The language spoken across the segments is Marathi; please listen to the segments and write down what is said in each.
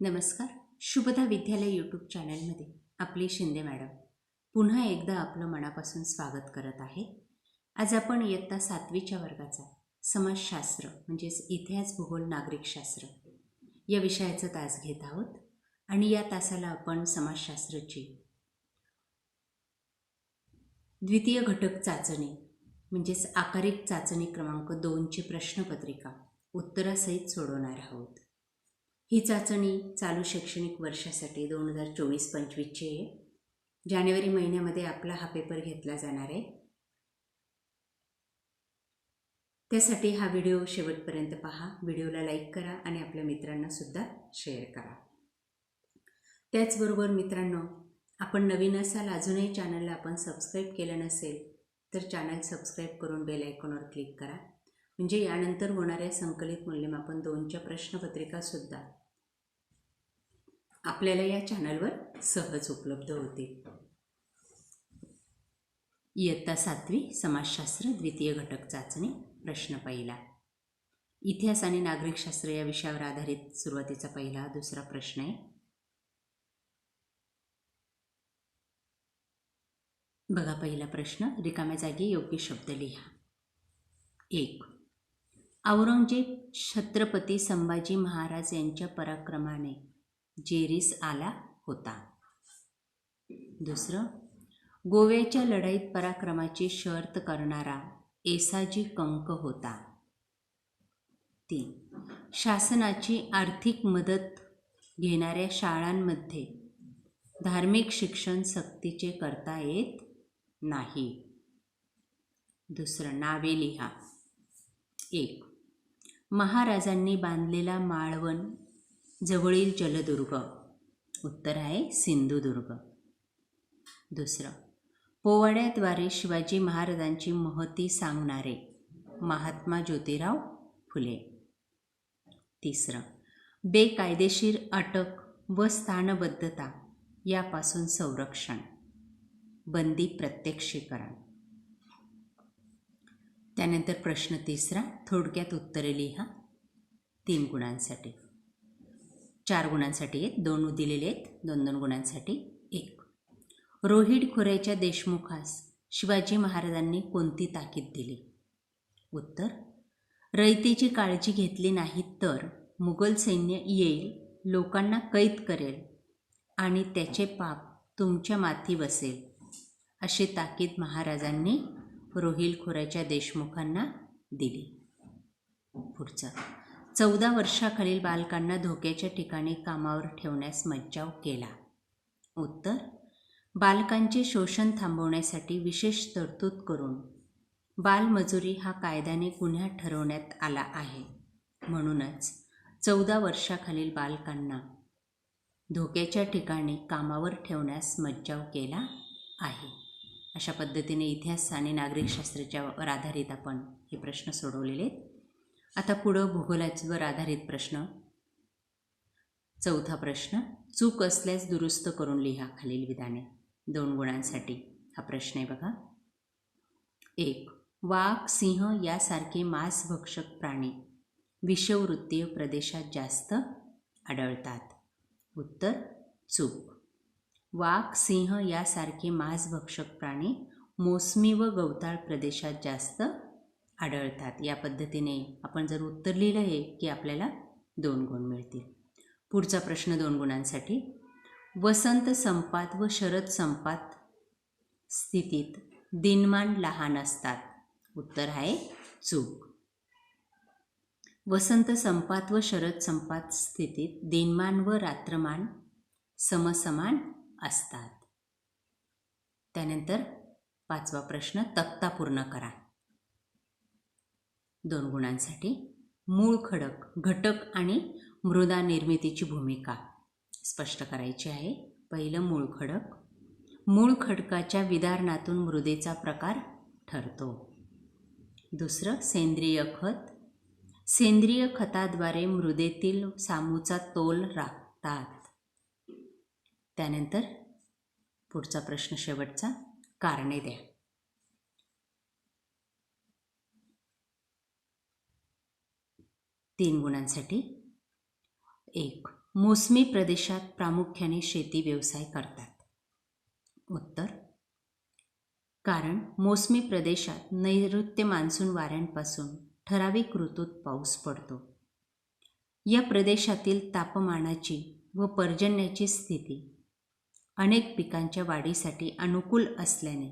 नमस्कार. शुभदा विद्यालय यूट्यूब चॅनलमध्ये आपली शिंदे मॅडम. पुन्हा एकदा आपलं मनापासून स्वागत करत आहे. आज आपण इयत्ता सातवीच्या वर्गाचा समाजशास्त्र म्हणजेच इतिहास भूगोल नागरिकशास्त्र या विषयाचा तास घेत आहोत. आणि या तासाला आपण समाजशास्त्राची द्वितीय घटक चाचणी म्हणजेच आकारिक चाचणी क्रमांक दोनची प्रश्नपत्रिका उत्तरासहित सोडवणार आहोत. ही चाचणी चालू शैक्षणिक वर्षासाठी दोन हजार चोवीस पंचवीसची आहे. जानेवारी महिन्यामध्ये आपला हा पेपर घेतला जाणार आहे. त्यासाठी हा व्हिडिओ शेवटपर्यंत पहा. व्हिडिओला लाईक करा आणि आपल्या मित्रांना सुद्धा शेअर करा. त्याचबरोबर मित्रांनो आपण नवीन असाल अजूनही चॅनलला आपण सबस्क्राईब केलं नसेल तर चॅनल सबस्क्राईब करून बेल आयकॉनवर क्लिक करा. म्हणजे यानंतर होणाऱ्या संकलित मूल्यमापन दोनच्या प्रश्नपत्रिकासुद्धा आपल्याला या चॅनलवर सहज उपलब्ध होतील. इयत्ता सातवी समाजशास्त्र द्वितीय घटक चाचणी प्रश्न पहिला. इतिहास आणि नागरिकशास्त्र या विषयावर आधारित सुरुवातीचा पहिला दुसरा प्रश्न आहे. बघा पहिला प्रश्न रिकाम्या जागी योग्य शब्द लिहा. एक. औरंगजेब छत्रपती संभाजी महाराज यांच्या पराक्रमाने जेरीस आला होता. दुसरं गोव्याच्या लढाईत पराक्रमाची शर्त करणारा एसाजी कंक होता. तीन शासनाची आर्थिक मदत घेणाऱ्या शाळांमध्ये धार्मिक शिक्षण सक्तीचे करता येत नाही. दुसरं नावे लिहा. एक महाराजांनी बांधलेला माळवण जवळील जलदुर्ग. उत्तर आहे सिंधुदुर्ग. दुसरं पोवाड्याद्वारे शिवाजी महाराजांची महती सांगणारे महात्मा ज्योतिराव फुले. तिसरं बेकायदेशीर अटक व स्थानबद्धता यापासून संरक्षण. बंदी प्रत्यक्षीकरण. त्यानंतर प्रश्न तिसरा थोडक्यात उत्तरे लिहा. तीन गुणांसाठी. चार गुणांसाठी आहेत दोन दिलेले आहेत दोन दोन गुणांसाठी एक. रोहिड खोऱ्याच्या देशमुखास शिवाजी महाराजांनी कोणती ताकीद दिली? उत्तर रयतेची काळजी घेतली नाही तर मुघल सैन्य येईल लोकांना कैद करेल आणि त्याचे पाप तुमच्या माथी बसेल अशी ताकीद महाराजांनी रोहिल खोऱ्याच्या देशमुखांना दिली. पुढचं. चौदा वर्षाखालील बालकांना धोक्याच्या ठिकाणी कामावर ठेवण्यास मज्जाव केला. उत्तर. बालकांचे शोषण थांबवण्यासाठी विशेष तरतूद करून. बालमजुरी हा कायद्याने गुन्हा ठरवण्यात आला आहे. म्हणूनच चौदा वर्षाखालील बालकांना धोक्याच्या ठिकाणी कामावर ठेवण्यास मज्जाव केला आहे. अशा पद्धतीने इतिहास आणि नागरिकशास्त्राच्यावर आधारित आपण हे प्रश्न सोडवलेले आहेत. आता पुढं भूगोलावर आधारित प्रश्न. चौथा प्रश्न चूक असल्यास दुरुस्त करून लिहा खालील विधाने. दोन गुणांसाठी हा प्रश्न आहे बघा. एक वाघ सिंह यासारखे मांसभक्षक प्राणी विषववृत्तीय प्रदेशात जास्त आढळतात. उत्तर चूक. वाघ सिंह यासारखे मांसभक्षक प्राणी मोसमी व गवताळ प्रदेशात जास्त आढळतात. या पद्धतीने आपण जर उत्तर लिहिलं आहे की आपल्याला दोन गुण मिळतील. पुढचा प्रश्न दोन गुणांसाठी. वसंत संपात व शरद संपात स्थितीत दिनमान लहान असतात. उत्तर आहे चूक. वसंत संपात व शरद संपात स्थितीत दिनमान व रात्रमान समसमान असतात. त्यानंतर पाचवा प्रश्न तक्ता पूर्ण करा. दोन गुणांसाठी मूळ खडक घटक आणि मृदा निर्मितीची भूमिका स्पष्ट करायची आहे. पहिलं मूळ खडक मूळ खडकाच्या विदारणातून मृदेचा प्रकार ठरतो. दुसरं सेंद्रिय खत सेंद्रिय खताद्वारे मृदेतील सामूचा तोल राखतात. त्यानंतर पुढचा प्रश्न शेवटचा कारणे द्या. तीन गुणांसाठी. एक मोसमी प्रदेशात प्रामुख्याने शेती व्यवसाय करतात. उत्तर कारण मोसमी प्रदेशात नैऋत्य मान्सून वाऱ्यांपासून ठराविक ऋतूत पाऊस पडतो. या प्रदेशातील तापमानाची व पर्जन्याची स्थिती अनेक पिकांच्या वाढीसाठी अनुकूल असल्याने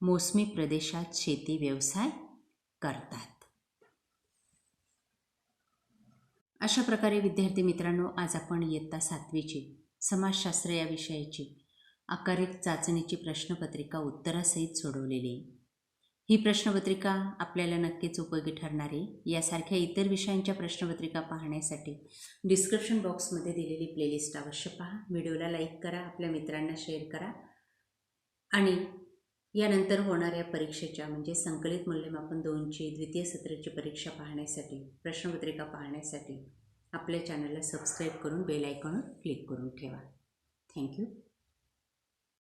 मोसमी प्रदेशात शेती व्यवसाय करतात अशा प्रकारे विद्यार्थी मित्रांनो आज आपण इयत्ता सातवीची समाजशास्त्र या विषयाची आकारिक चाचणीची प्रश्नपत्रिका उत्तरासहित सोडवलेली आहे. ही प्रश्नपत्रिका आपल्याला नक्कीच उपयोगी ठरणारी यासारख्या इतर विषयांच्या प्रश्नपत्रिका पाहण्यासाठी डिस्क्रिप्शन बॉक्समध्ये दिलेली प्लेलिस्ट अवश्य पहा. व्हिडिओला लाईक करा आपल्या मित्रांना शेअर करा. आणि यानंतर होणाऱ्या परीक्षेच्या म्हणजे संकलित मूल्यमापन दोनची द्वितीय सत्राची परीक्षा पाहण्यासाठी प्रश्नपत्रिका पाहण्यासाठी आपल्या चॅनलला सबस्क्राईब करून बेल आयकॉनवर क्लिक करून ठेवा. थँक्यू